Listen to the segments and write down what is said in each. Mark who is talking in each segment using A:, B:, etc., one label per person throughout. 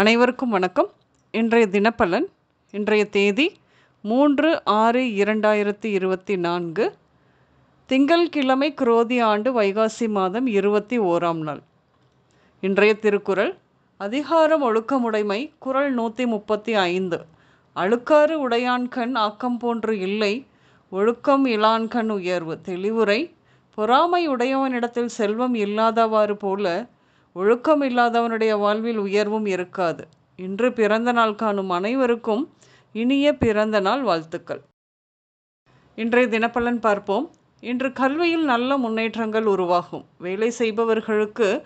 A: அனைவருக்கும் வணக்கம். இன்றைய தினப்பலன் இன்றைய தேதி மூன்று ஆறு இரண்டாயிரத்தி இருபத்தி நான்கு திங்கள்கிழமை குரோதி ஆண்டு வைகாசி மாதம் இருபத்தி ஓராம் நாள். இன்றைய திருக்குறள் அதிகாரம் ஒழுக்கமுடைமை குறள் நூற்றி முப்பத்தி ஐந்து. அழுக்காறு உடையான்கண் ஆக்கம் போன்று இல்லை ஒழுக்கம் இலான்கண் உயர்வு. தெளிவுரை பொறாமை உடையவனிடத்தில் செல்வம் இல்லாதவாறு போல ஒழுக்கம் இல்லாதவனுடைய வாழ்வில் உயர்வும் இருக்காது. இன்று பிறந்த நாள் காணும் அனைவருக்கும் இனிய பிறந்த நாள் வாழ்த்துக்கள். இன்றைய தினப்பலன் பார்ப்போம். இன்று கல்வியில் நல்ல முன்னேற்றங்கள் உருவாகும். வேலை செய்பவர்களுக்கு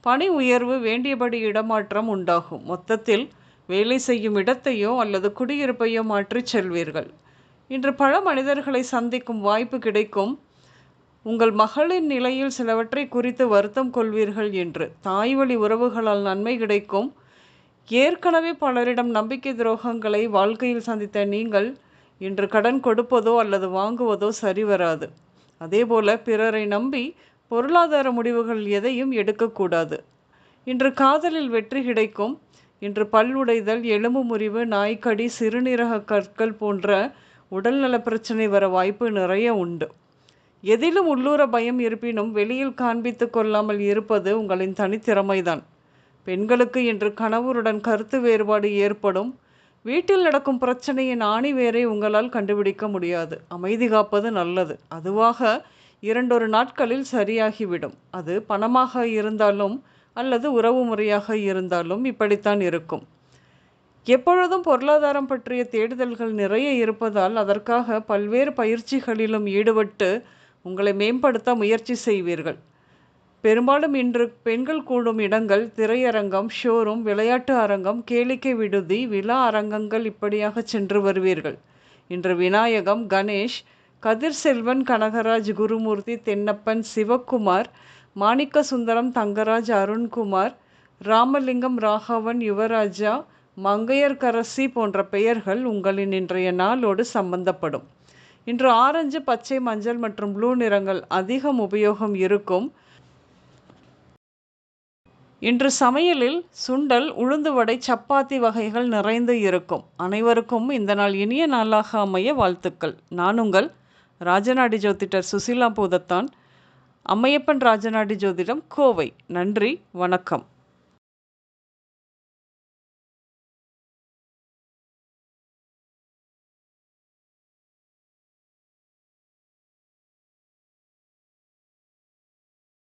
A: பணி உயர்வு வேண்டியபடி இடமாற்றம் உண்டாகும். மொத்தத்தில் வேலை செய்யும் இடத்தையோ அல்லது குடியிருப்பையோ மாற்றிச் செல்வீர்கள். இன்று பல மனிதர்களை சந்திக்கும் வாய்ப்பு கிடைக்கும். உங்கள் மகளின் நிலையில் சிலவற்றை குறித்து வருத்தம் கொள்வீர்கள் என்று. தாய் வழி உறவுகளால் நன்மை கிடைக்கும். ஏற்கனவே பலரிடம் நம்பிக்கை துரோகங்களை வாழ்க்கையில் சந்தித்த நீங்கள் இன்று கடன் கொடுப்பதோ அல்லது வாங்குவதோ சரி வராது. அதேபோல பிறரை நம்பி பொருளாதார முடிவுகள் எதையும் எடுக்கக்கூடாது. இன்று காதலில் வெற்றி கிடைக்கும். இன்று பல்லுடைதல் எலும்பு முறிவு நாய்க்கடி சிறுநீரக கற்கள் போன்ற உடல்நல பிரச்சனை வர வாய்ப்பு நிறைய உண்டு. எதிலும் உள்ளூர பயம் இருப்பினும் வெளியில் காண்பித்து கொள்ளாமல் இருப்பது உங்களின் தனித்திறமைதான். பெண்களுக்கு இன்று கணவருடன் கருத்து வேறுபாடு ஏற்படும். வீட்டில் நடக்கும் பிரச்சனையின் ஆணி வேரை உங்களால் கண்டுபிடிக்க முடியாது. அமைதி காப்பது நல்லது. அதுவாக இரண்டொரு நாட்களில் சரியாகிவிடும். அது பணமாக இருந்தாலும் அல்லது உறவு முறையாக இருந்தாலும் இப்படித்தான் இருக்கும். எப்பொழுதும் பொருளாதாரம் பற்றிய தேடுதல்கள் நிறைய இருப்பதால் அதற்காக பல்வேறு பயிற்சிகளிலும் ஈடுபட்டு உங்களை மேம்படுத்த முயற்சி செய்வீர்கள். பெரும்பாலும் இன்று பெண்கள் கூடும் இடங்கள் திரையரங்கம் ஷோரூம் விளையாட்டு அரங்கம் கேளிக்கை விடுதி விழா அரங்கங்கள் இப்படியாக சென்று வருவீர்கள். இன்று விநாயகம் கணேஷ் கதிர் செல்வன் கனகராஜ் குருமூர்த்தி தென்னப்பன் சிவக்குமார் மாணிக்க சுந்தரம் தங்கராஜ் அருண்குமார் ராமலிங்கம் ராகவன் யுவராஜா மங்கையர்கரசி போன்ற பெயர்கள் உங்களின் இன்றைய நாளோடு சம்பந்தப்படும். இன்று ஆரஞ்சு பச்சை மஞ்சள் மற்றும் ப்ளூ நிறங்கள் அதிகம் உபயோகம் இருக்கும். இன்று சமையலில் சுண்டல் உளுந்து வடை சப்பாத்தி வகைகள் நிறைந்து இருக்கும். அனைவருக்கும் இந்த நாள் இனிய நாளாக அமைய வாழ்த்துக்கள். நான் உங்கள் ராஜநாடி ஜோதிடர் சுசிலா பூதத்தான். அம்மையப்பன் ராஜநாடி ஜோதிடம் கோவை. நன்றி வணக்கம்.